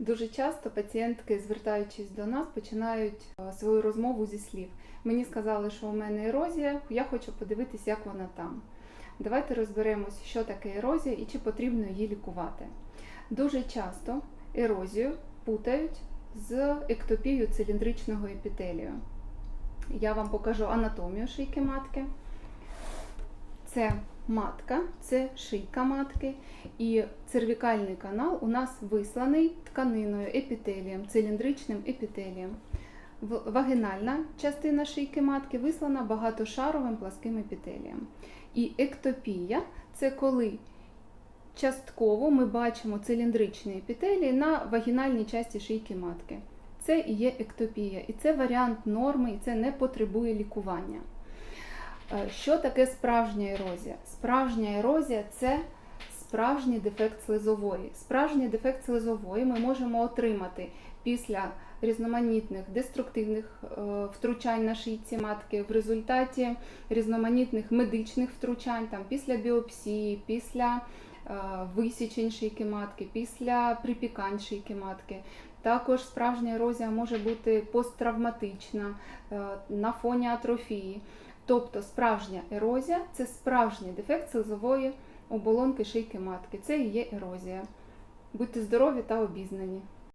Дуже часто пацієнтки, звертаючись до нас, починають е, свою розмову зі слів. Мені сказали, що у мене ерозія, я хочу подивитись, як вона там. Давайте розберемось, що таке ерозія і чи потрібно її лікувати. Дуже часто ерозію путають з ектопією циліндричного епітелію. Я вам покажу анатомію шийки матки. Це матка, це шийка матки, і цервікальний канал у нас висланий тканиною, епітелієм, циліндричним епітелієм. В- Вагинальна частина шийки матки вислана багатошаровим пласким епітелієм. І ектопія це коли частково ми бачимо циліндричний епітелій на вагінальній часті шийки матки. Це і є ектопія, і це варіант норми, і це не потребує лікування. Е, Що таке справжня ерозія? Справжня ерозія це справжній дефект слизової. Справжній дефект слизової ми можемо отримати після різноманітних деструктивних е, втручань на шийці матки, в результаті різноманітних медичних втручань, там, після біопсії, після е, висічень шийки матки, після припікань шийки матки. Також справжня ерозія може бути посттравматична на фоні атрофії. Тобто справжня ерозія це справжній дефект слизової оболонки шийки матки. Це і є ерозія. Будьте здорові та обізнані.